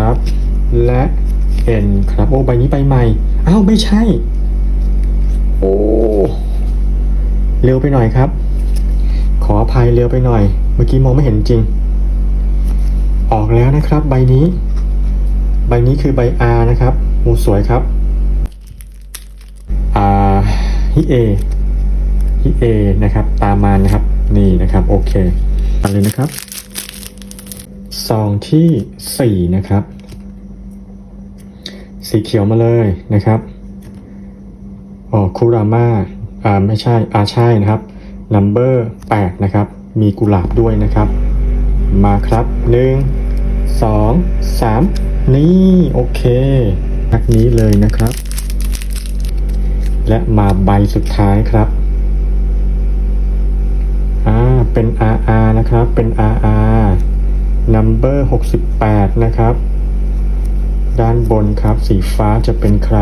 ครับ และ N ครับ โอ้ใบนี้ใบใหม่ อ้าวไม่ใช่ โอ้เร็วไปหน่อยครับ ขออภัยเร็วไปหน่อย เมื่อกี้มองไม่เห็นจริง ออกแล้วนะครับใบนี้ ใบนี้คือใบ R นะครับโอ้สวยครับอ่าฮิเอฮิเอนะครับ ตามมานะครับ นี่นะครับ โอเคตัดเลยนะครับ ซองที่ 4 นะครับ สีเขียวมาเลยนะครับอ๋อคูราม่าอ่าไม่ใช่อ่าใช่นะครับนัมเบอร์8นะครับ มีกุหลาบด้วยนะครับ มาครับ 1 2 3 นี่ โอเคนักนี้เลยนะครับ และมาใบสุดท้ายครับอ่าเป็น RR นะครับ เป็น RR number 68 นะครับ ด้านบนครับ สีฟ้าจะเป็นใคร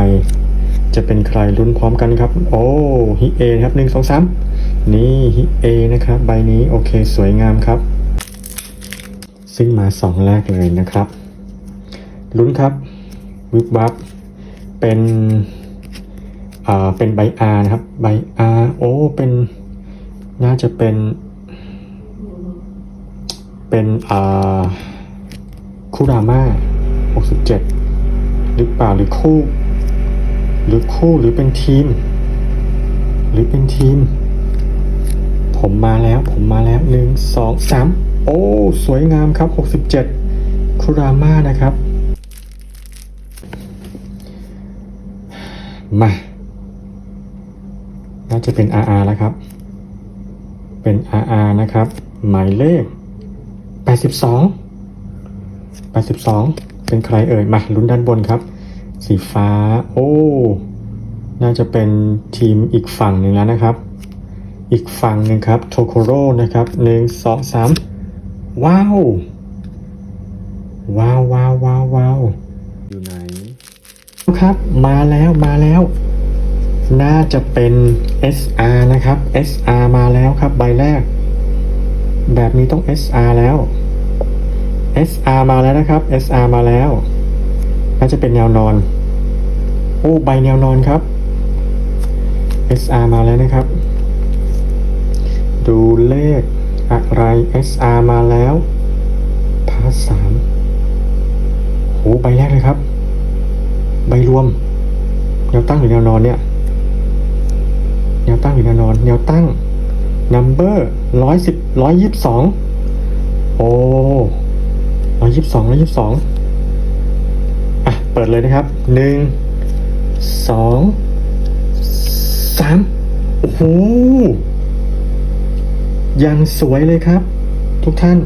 จะเป็นใครลุ้นพร้อมกันครับ โอ้ฮิเอครับหนึ่งสองสามนี่ฮิเอนะครับ ใบนี้โอเคสวยงามครับ ซึ่งมาสองแรกเลยนะครับ ลุ้นครับ วิบวับ เป็นอ่าเป็นใบอานะครับ ใบอาโอ้ เป็น น่าจะเป็น เป็นคูราม่า67 หรือเปล่าหรือคู่ หรือคู่หรือเป็นทีม หรือเป็นทีม ผมมาแล้วผมมาแล้วหนึ่งสองสามโอ้ สวยงามครับ 67คุราม่านะครับ มาน่าจะเป็น RR แล้วครับ เป็น RR นะครับ หมายเลข 82 82 เป็นใครเอ่ย มาลุ้นด้านบนครับ สีฟ้า โอ้ น่าจะเป็นทีมอีกฝั่งหนึ่งแล้วนะครับ อีกฝั่งหนึ่งครับโทโคโร่นะครับหนึ่งสองสามว้าว ว้าวว้าวว้าวว้าวอยู่ไหนครับ มาแล้วมาแล้ว น่าจะเป็น SR นะครับ SR มาแล้วครับใบแรก แบบนี้ต้อง SR แล้ว SR มาแล้วนะครับ SR มาแล้วน่าจะเป็นแนวนอน โอ้ใบแนวนอนครับ SR มาแล้วนะครับ ดูเลขอะไร SR มาแล้วพาสามโหใบแรกเลยครับ ใบรวม แนวตั้งหรือแนวนอนเนี่ย แนวตั้งหรือแนวนอน แนวตั้ง number ร้อยสิบร้อยยี่สิบสองโอ้ร้อยยี่สิบสองร้อยยี่สิบสองอะ เปิดเลยนะครับหนึ่งสองสามโอ้โหยังสวยเลยครับ ทุกท่าน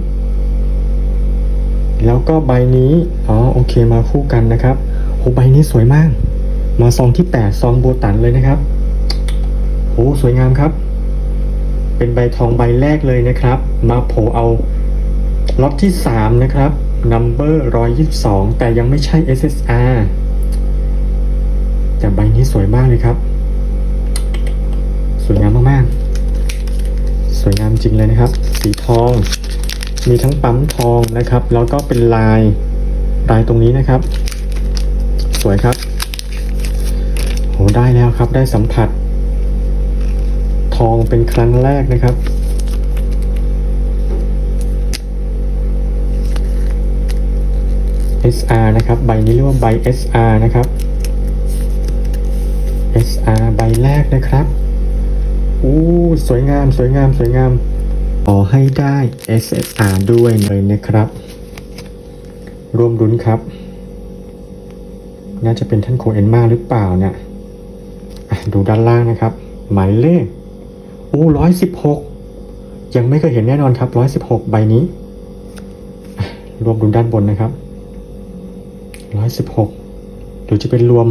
แล้วก็ใบนี้ อ๋อ โอเคมาคู่กันนะครับโอ้ใบนี้สวยมาก มาซองที่ 8 ซองโบตันเลยนะครับโอ้สวยงามครับ เป็นใบทองใบแรกเลยนะครับ มาโผล่เอาล็อตที่ 3 นะครับ number 122 แต่ยังไม่ใช่ SSR แต่ใบนี้สวยมากเลยครับ สวยงามมากๆ สวยงามจริงเลยนะครับ สีทอง มีทั้งปั๊มทองนะครับ แล้วก็เป็นลายลายตรงนี้นะครับ สวยครับโหได้แล้วครับได้สัมผัส ทองเป็นครั้งแรกนะครับ SR นะครับ ใบนี้เรียกว่าใบ SR นะครับ SR ใบแรกนะครับ อู้สวยงาม สวยงาม สวยงาม ขอให้ได้ SSR ด้วยเลยนะครับ ร่วมรุ้นครับ น่าจะเป็นท่านโคเอนมาหรือเปล่าเนี่ย ดูด้านล่างนะครับ หมายเลข โอ้ร้อยสิบหกยังไม่เคยเห็นแน่นอนครับร้อยสิบหกใบนี้ รวมดูด้านบนนะครับร้อยสิบหกหรือจะเป็นรวม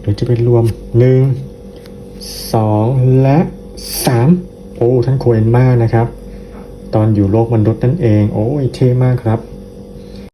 หรือจะเป็นรวมหนึ่งสองและสามโอ้ท่านโคเอนมานะครับ ตอนอยู่โลกมนุษย์นั่นเอง โอ้ยเท่มากครับ